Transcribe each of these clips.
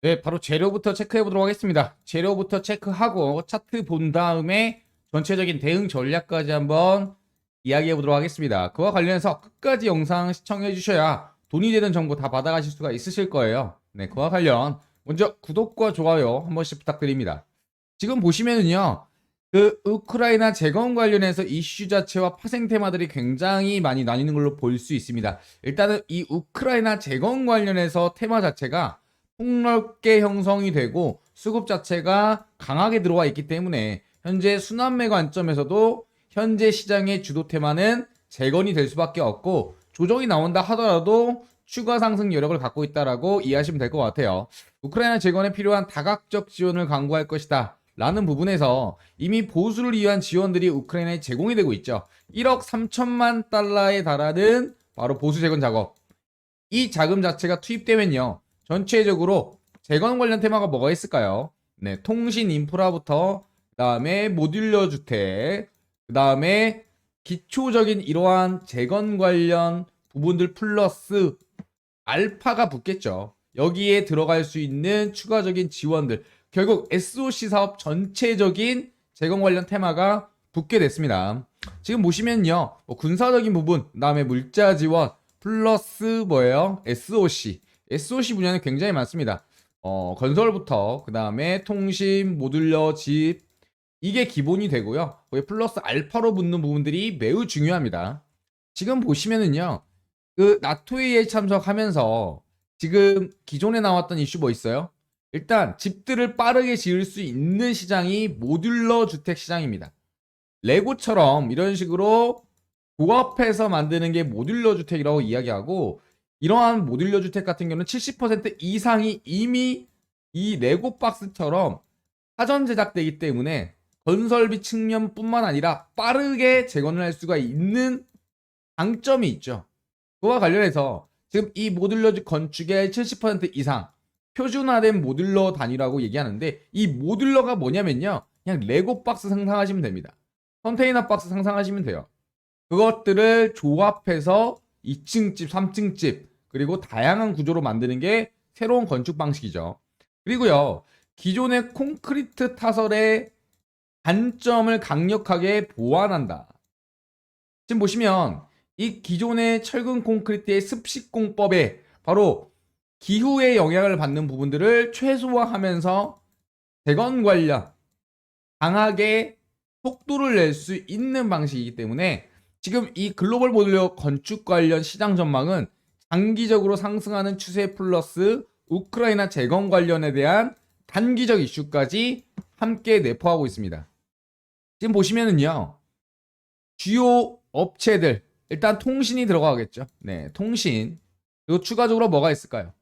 네, 바로 재료부터 체크해 보도록 하겠습니다. 재료부터 체크하고 차트 본 다음에 전체적인 대응 전략까지 한번 이야기해 보도록 하겠습니다. 그와 관련해서 끝까지 영상 시청해 주셔야 돈이 되는 정보 다 받아가실 수가 있으실 거예요. 네, 그와 관련 먼저 구독과 좋아요 한 번씩 부탁드립니다. 지금 보시면은요, 그 우크라이나 재건 관련해서 이슈 자체와 파생 테마들이 굉장히 많이 나뉘는 걸로 볼 수 있습니다. 일단은 이 우크라이나 재건 관련해서 테마 자체가 폭넓게 형성이 되고 수급 자체가 강하게 들어와 있기 때문에 현재 순환매 관점에서도 현재 시장의 주도 테마는 재건이 될 수밖에 없고 조정이 나온다 하더라도 추가 상승 여력을 갖고 있다라고 이해하시면 될 것 같아요. 우크라이나 재건에 필요한 다각적 지원을 강구할 것이다. 라는 부분에서 이미 보수를 위한 지원들이 우크라이나에 제공이 되고 있죠. 1억 3천만 달러에 달하는 바로 보수 재건 작업. 이 자금 자체가 투입되면요. 전체적으로 재건 관련 테마가 뭐가 있을까요? 네, 통신 인프라부터 그다음에 모듈러 주택, 그다음에 기초적인 이러한 재건 관련 부분들 플러스 알파가 붙겠죠. 여기에 들어갈 수 있는 추가적인 지원들. 결국 SOC 사업 전체적인 재건 관련 테마가 붙게 됐습니다. 지금 보시면요. 뭐 군사적인 부분, 그다음에 물자 지원 플러스 뭐예요? SOC. SOC 분야는 굉장히 많습니다. 어, 건설부터 그 다음에 통신, 모듈러, 집 이게 기본이 되고요. 거기 플러스 알파로 붙는 부분들이 매우 중요합니다. 지금 보시면은요. 그 나토에 참석하면서 지금 기존에 나왔던 이슈 뭐 있어요? 일단 집들을 빠르게 지을 수 있는 시장이 모듈러 주택 시장입니다. 레고처럼 이런 식으로 조합해서 만드는 게 모듈러 주택이라고 이야기하고 이러한 모듈러 주택 같은 경우는 70% 이상이 이미 이 레고 박스처럼 사전 제작되기 때문에 건설비 측면뿐만 아니라 빠르게 재건을 할 수가 있는 장점이 있죠. 그와 관련해서 지금 이 모듈러 건축의 70% 이상 표준화된 모듈러 단위라고 얘기하는데 이 모듈러가 뭐냐면요. 그냥 레고 박스 상상하시면 됩니다. 컨테이너 박스 상상하시면 돼요. 그것들을 조합해서 2층 집, 3층 집, 그리고 다양한 구조로 만드는 게 새로운 건축 방식이죠. 그리고요, 기존의 콘크리트 타설의 단점을 강력하게 보완한다. 지금 보시면 이 기존의 철근 콘크리트의 습식 공법에 바로 기후의 영향을 받는 부분들을 최소화하면서 재건 관련 강하게 속도를 낼 수 있는 방식이기 때문에 지금 이 글로벌 모듈러 건축 관련 시장 전망은 장기적으로 상승하는 추세 플러스 우크라이나 재건 관련에 대한 단기적 이슈까지 함께 내포하고 있습니다. 지금 보시면은요. 주요 업체들 일단 통신이 들어가겠죠. 네, 통신. 그리고 추가적으로 뭐가 있을까요?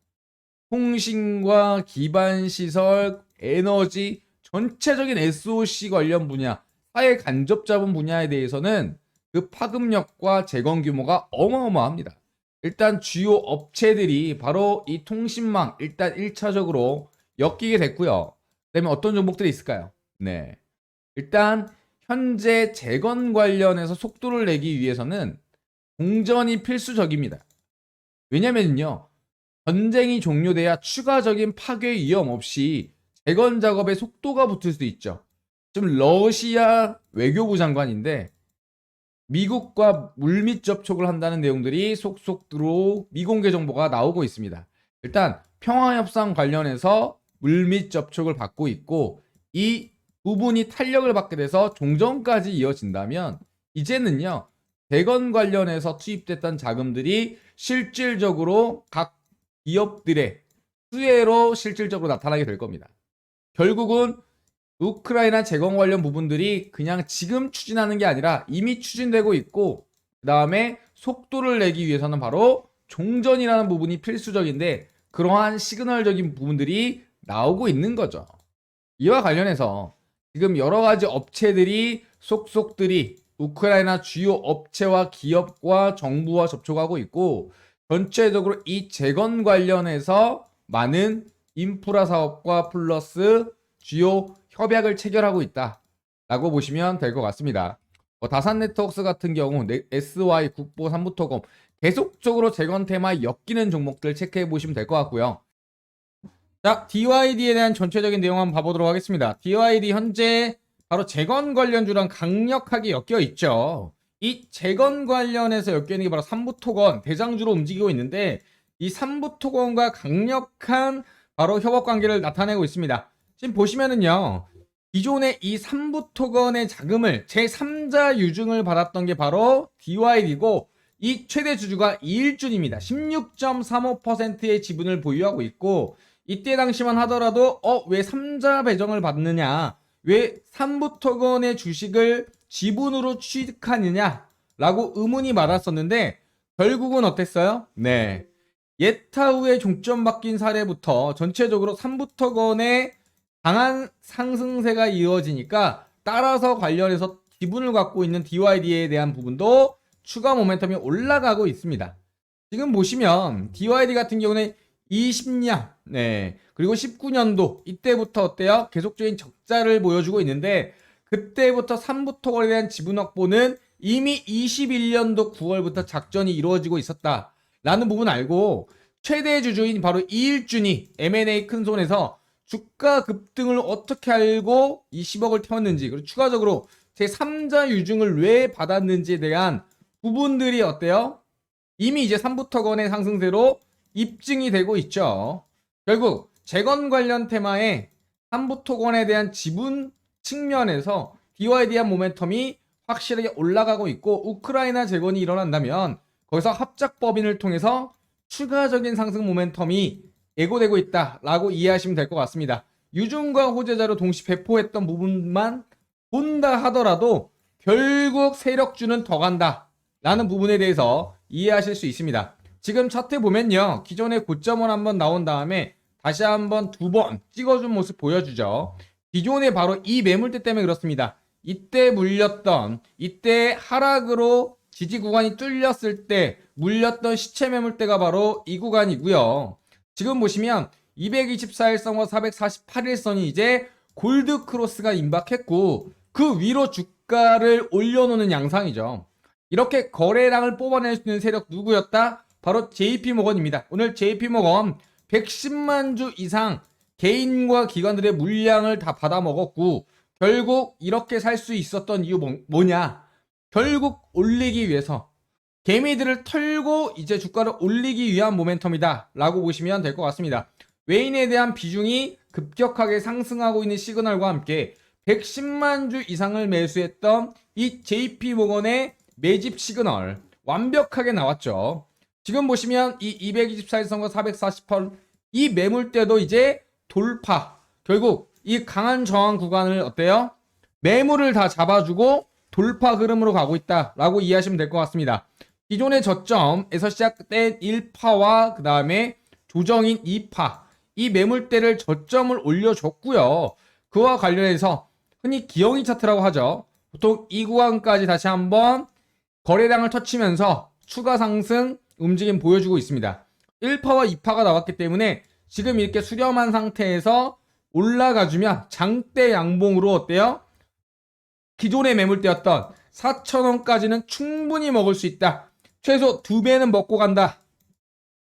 통신과 기반 시설, 에너지, 전체적인 SOC 관련 분야, 사회 간접 자본 분야에 대해서는 그 파급력과 재건 규모가 어마어마합니다. 일단 주요 업체들이 바로 이 통신망 일단 1차적으로 엮이게 됐고요. 그다음에 어떤 종목들이 있을까요? 네. 일단 현재 재건 관련해서 속도를 내기 위해서는 공전이 필수적입니다. 왜냐면요. 전쟁이 종료돼야 추가적인 파괴 위험 없이 재건 작업에 속도가 붙을 수 있죠. 지금 러시아 외교부 장관인데 미국과 물밑 접촉을 한다는 내용들이 속속 들어 미공개 정보가 나오고 있습니다. 일단 평화협상 관련해서 물밑 접촉을 받고 있고 이 부분이 탄력을 받게 돼서 종전까지 이어진다면 이제는요 대건 관련해서 투입됐던 자금들이 실질적으로 각 기업들의 수혜로 실질적으로 나타나게 될 겁니다. 결국은 우크라이나 재건 관련 부분들이 그냥 지금 추진하는 게 아니라 이미 추진되고 있고 그 다음에 속도를 내기 위해서는 바로 종전이라는 부분이 필수적인데 그러한 시그널적인 부분들이 나오고 있는 거죠. 이와 관련해서 지금 여러 가지 업체들이 속속들이 우크라이나 주요 업체와 기업과 정부와 접촉하고 있고 전체적으로 이 재건 관련해서 많은 인프라 사업과 플러스 주요 협약을 체결하고 있다라고 보시면 될 것 같습니다. 뭐 다산 네트워크스 같은 경우 네- SY 국보 삼부토검 계속적으로 재건 테마에 엮이는 종목들 체크해 보시면 될 것 같고요. 자, DYD에 대한 전체적인 내용 한번 봐보도록 하겠습니다. DYD 현재 바로 재건 관련주랑 강력하게 엮여 있죠. 이 재건 관련해서 엮여 있는 게 바로 삼부토건 대장주로 움직이고 있는데 이 삼부토건과 강력한 바로 협업 관계를 나타내고 있습니다. 지금 보시면은요. 기존의 이 삼부토건의 자금을 제3자 유증을 받았던 게 바로 DYD고 이 최대 주주가 이일준입니다. 16.35%의 지분을 보유하고 있고 이때 당시만 하더라도 어 왜 3자 배정을 받느냐 왜 삼부토건의 주식을 지분으로 취득하느냐 라고 의문이 많았었는데 결국은 어땠어요? 네 예타후에 종점 바뀐 사례부터 전체적으로 삼부토건의 강한 상승세가 이어지니까 따라서 관련해서 지분을 갖고 있는 DYD에 대한 부분도 추가 모멘텀이 올라가고 있습니다. 지금 보시면 DYD 같은 경우는 20년, 네, 그리고 19년도 이때부터 어때요? 계속적인 적자를 보여주고 있는데 그때부터 3부터 거래에 대한 지분 확보는 이미 21년도 9월부터 작전이 이루어지고 있었다라는 부분 알고 최대 주주인 바로 이일준이 M&A 큰 손에서 주가 급등을 어떻게 알고 이 10억을 태웠는지 그리고 추가적으로 제 3자 유증을 왜 받았는지에 대한 부분들이 어때요? 이미 이제 3부터건의 상승세로 입증이 되고 있죠. 결국 재건 관련 테마에 3부토건에 대한 지분 측면에서 DYD한 모멘텀이 확실하게 올라가고 있고 우크라이나 재건이 일어난다면 거기서 합작 법인을 통해서 추가적인 상승 모멘텀이 예고되고 있다라고 이해하시면 될 것 같습니다. 유증과 호재자로 동시 배포했던 부분만 본다 하더라도 결국 세력주는 더 간다 라는 부분에 대해서 이해하실 수 있습니다. 지금 차트 보면요. 기존의 고점은 한번 나온 다음에 다시 한번 두 번 찍어준 모습 보여주죠. 기존에 바로 이 매물대 때문에 그렇습니다. 이때 물렸던 이때 하락으로 지지 구간이 뚫렸을 때 물렸던 시체 매물대가 바로 이 구간이고요. 지금 보시면 224일선과 448일선이 이제 골드 크로스가 임박했고 그 위로 주가를 올려놓는 양상이죠. 이렇게 거래량을 뽑아낼 수 있는 세력 누구였다? 바로 JP모건입니다. 오늘 JP모건 110만 주 이상 개인과 기관들의 물량을 다 받아 먹었고 결국 이렇게 살 수 있었던 이유 뭐, 뭐냐? 결국 올리기 위해서 개미들을 털고 이제 주가를 올리기 위한 모멘텀이다 라고 보시면 될 것 같습니다. 외인에 대한 비중이 급격하게 상승하고 있는 시그널과 함께 110만 주 이상을 매수했던 이 JP모건의 매집 시그널 완벽하게 나왔죠. 지금 보시면 이 224일선과 448, 이 매물대도 이제 돌파. 결국 이 강한 저항 구간을 어때요? 매물을 다 잡아주고 돌파 흐름으로 가고 있다라고 이해하시면 될 것 같습니다. 기존의 저점에서 시작된 1파와 그 다음에 조정인 2파 이 매물대를 저점을 올려줬고요. 그와 관련해서 흔히 기영이 차트라고 하죠. 보통 이 구간까지 다시 한번 거래량을 터치면서 추가 상승 움직임 보여주고 있습니다. 1파와 2파가 나왔기 때문에 지금 이렇게 수렴한 상태에서 올라가주면 장대 양봉으로 어때요? 기존의 매물대였던 4천원까지는 충분히 먹을 수 있다. 최소 두 배는 먹고 간다.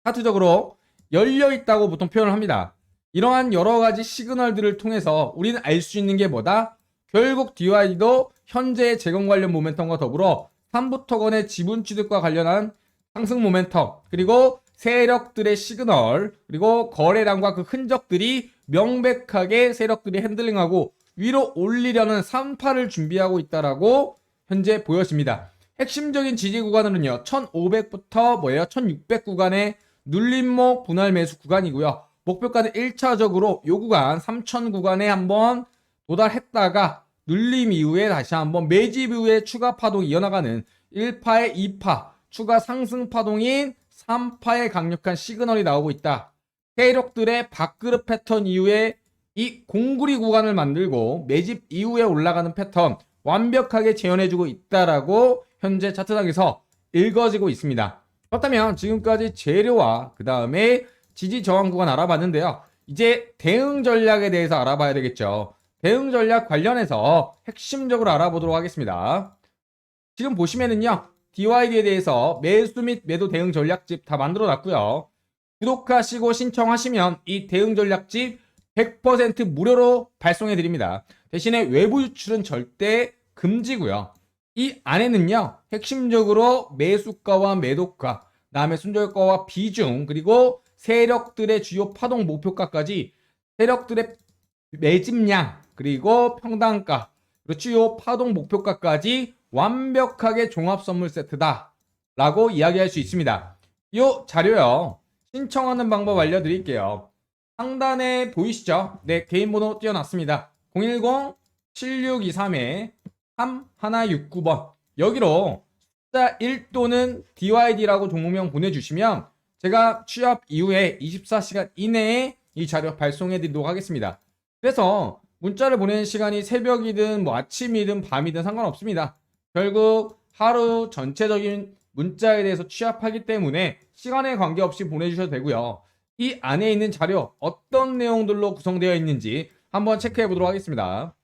차트적으로 열려 있다고 보통 표현을 합니다. 이러한 여러 가지 시그널들을 통해서 우리는 알 수 있는 게 뭐다? 결국 DY도 현재의 재건 관련 모멘텀과 더불어 3부터건의 지분 취득과 관련한 상승 모멘텀 그리고 세력들의 시그널 그리고 거래량과 그 흔적들이 명백하게 세력들이 핸들링하고 위로 올리려는 3파를 준비하고 있다라고 현재 보여집니다. 핵심적인 지지 구간으로는요. 1500부터 뭐예요? 1600 구간의 눌림목 분할 매수 구간이고요. 목표가는 1차적으로 요 구간 3000 구간에 한번 도달했다가 눌림 이후에 다시 한번 매집 이후에 추가 파동이 이어나가는 1파의 2파 추가 상승 파동인 3파의 강력한 시그널이 나오고 있다. 세력들의 밥그릇 패턴 이후에 이 공구리 구간을 만들고 매집 이후에 올라가는 패턴 완벽하게 재현해주고 있다라고 현재 차트상에서 읽어지고 있습니다. 그렇다면 지금까지 재료와 그 다음에 지지 저항 구간 알아봤는데요. 이제 대응 전략에 대해서 알아봐야 되겠죠. 대응 전략 관련해서 핵심적으로 알아보도록 하겠습니다. 지금 보시면은요. DYD에 대해서 매수 및 매도 대응 전략집 다 만들어 놨고요. 구독하시고 신청하시면 이 대응 전략집 100% 무료로 발송해 드립니다. 대신에 외부 유출은 절대 금지고요. 이 안에는요. 핵심적으로 매수가와 매도가, 그다음에 손절가와 비중, 그리고 세력들의 주요 파동 목표가까지 세력들의 매집량, 그리고 그리고 주요 파동 목표가까지 완벽하게 종합 선물 세트다. 라고 이야기할 수 있습니다. 이 자료요. 신청하는 방법 알려드릴게요. 상단에 보이시죠? 네, 개인 번호 띄워놨습니다. 010-7623-3169번. 여기로 숫자 1 또는 DYD라고 종목명 보내주시면 제가 취업 이후에 24시간 이내에 이 자료 발송해 드리도록 하겠습니다. 그래서 문자를 보내는 시간이 새벽이든 뭐 아침이든 밤이든 상관없습니다. 결국 하루 전체적인 문자에 대해서 취합하기 때문에 시간에 관계없이 보내주셔도 되고요. 이 안에 있는 자료 어떤 내용들로 구성되어 있는지 한번 체크해 보도록 하겠습니다.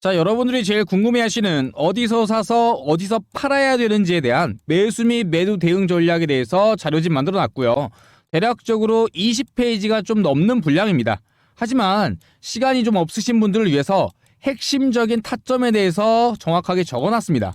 자, 여러분들이 제일 궁금해 하시는 어디서 사서 어디서 팔아야 되는지에 대한 매수 및 매도 대응 전략에 대해서 자료집 만들어 놨고요. 대략적으로 20페이지가 좀 넘는 분량입니다. 하지만 시간이 좀 없으신 분들을 위해서 핵심적인 타점에 대해서 정확하게 적어 놨습니다.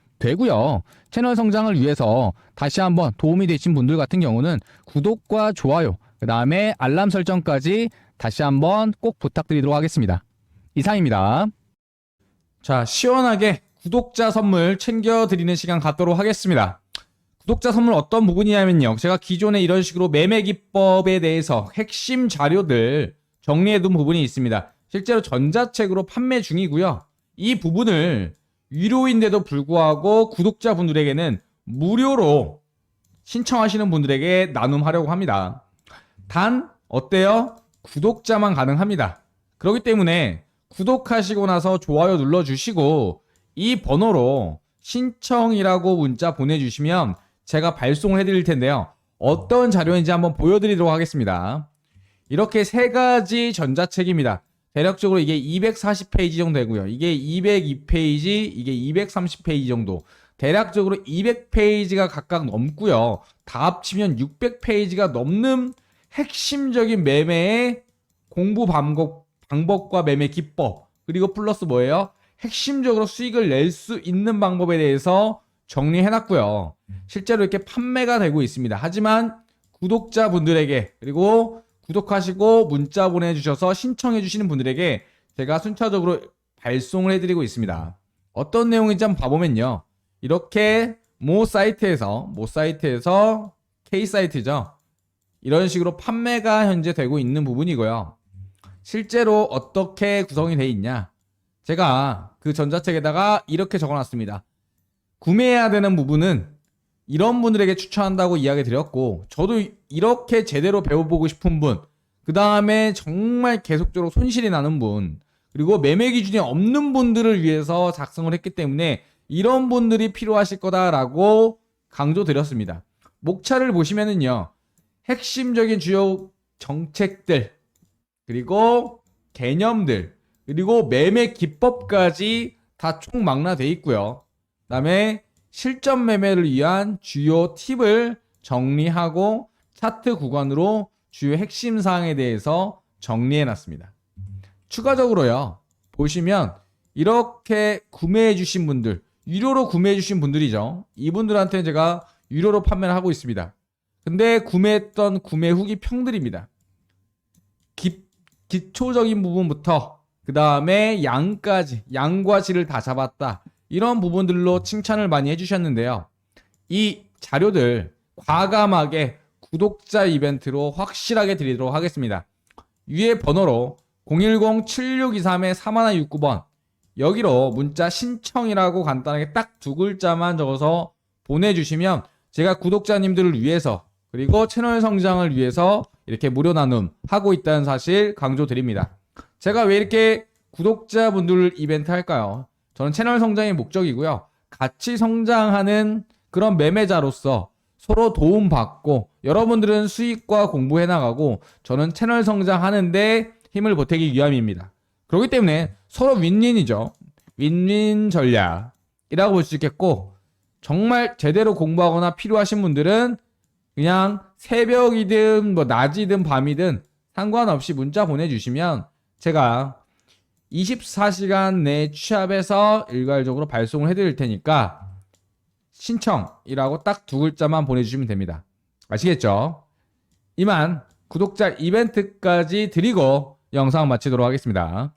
되고요. 채널 성장을 위해서 다시 한번 도움이 되신 분들 같은 경우는 구독과 좋아요, 그 다음에 알람 설정까지 다시 한번 꼭 부탁드리도록 하겠습니다. 이상입니다. 자, 시원하게 구독자 선물 챙겨드리는 시간 갖도록 하겠습니다. 구독자 선물 어떤 부분이냐면요. 제가 기존에 이런 식으로 매매 기법에 대해서 핵심 자료들 정리해둔 부분이 있습니다. 실제로 전자책으로 판매 중이고요. 이 부분을 유료인데도 불구하고 구독자분들에게는 무료로 신청하시는 분들에게 나눔하려고 합니다. 단 어때요? 구독자만 가능합니다. 그렇기 때문에 구독하시고 나서 좋아요 눌러주시고 이 번호로 신청이라고 문자 보내주시면 제가 발송을 해드릴 텐데요. 어떤 자료인지 한번 보여드리도록 하겠습니다. 이렇게 세 가지 전자책입니다. 대략적으로 이게 240페이지 정도 되고요. 이게 202페이지, 이게 230페이지 정도. 대략적으로 200페이지가 각각 넘고요. 다 합치면 600페이지가 넘는 핵심적인 매매의 공부 방법, 방법과 매매 기법, 그리고 플러스 뭐예요? 핵심적으로 수익을 낼 수 있는 방법에 대해서 정리해놨고요. 실제로 이렇게 판매가 되고 있습니다. 하지만 구독자분들에게 그리고 구독하시고 문자 보내주셔서 신청해주시는 분들에게 제가 순차적으로 발송을 해드리고 있습니다. 어떤 내용인지 한번 봐보면요. 이렇게 모 사이트에서 모 사이트에서 K 사이트죠. 이런 식으로 판매가 현재 되고 있는 부분이고요. 실제로 어떻게 구성이 돼 있냐? 제가 그 전자책에다가 이렇게 적어 놨습니다. 구매해야 되는 부분은 이런 분들에게 추천한다고 이야기 드렸고, 저도 이렇게 제대로 배워보고 싶은 분, 그 다음에 정말 계속적으로 손실이 나는 분, 그리고 매매 기준이 없는 분들을 위해서 작성을 했기 때문에 이런 분들이 필요하실 거다라고 강조드렸습니다. 목차를 보시면은요, 핵심적인 주요 정책들, 그리고 개념들, 그리고 매매 기법까지 다 총망라돼 있고요. 그다음에 실전 매매를 위한 주요 팁을 정리하고 차트 구간으로 주요 핵심 사항에 대해서 정리해 놨습니다. 추가적으로요. 보시면 이렇게 구매해 주신 분들, 유료로 구매해 주신 분들이죠. 이분들한테 제가 유료로 판매를 하고 있습니다. 근데 구매했던 구매 후기 평들입니다. 기, 기초적인 부분부터 그 다음에 양까지 양과 질을 다 잡았다 이런 부분들로 칭찬을 많이 해주셨는데요 이 자료들 과감하게 구독자 이벤트로 확실하게 드리도록 하겠습니다 위에 번호로 010-7623-4169번 여기로 문자 신청이라고 간단하게 딱 두 글자만 적어서 보내주시면 제가 구독자님들을 위해서 그리고 채널 성장을 위해서 이렇게 무료 나눔 하고 있다는 사실 강조드립니다. 제가 왜 이렇게 구독자분들 이벤트 할까요? 저는 채널 성장의 목적이고요. 같이 성장하는 그런 매매자로서 서로 도움받고 여러분들은 수익과 공부해 나가고 저는 채널 성장하는데 힘을 보태기 위함입니다. 그렇기 때문에 서로 윈윈이죠. 윈윈 전략이라고 볼 수 있겠고 정말 제대로 공부하거나 필요하신 분들은 그냥 새벽이든 뭐 낮이든 밤이든 상관없이 문자 보내주시면 제가 24시간 내 취합해서 일괄적으로 발송을 해드릴 테니까 신청이라고 딱 두 글자만 보내주시면 됩니다. 아시겠죠? 이만 구독자 이벤트까지 드리고 영상 마치도록 하겠습니다.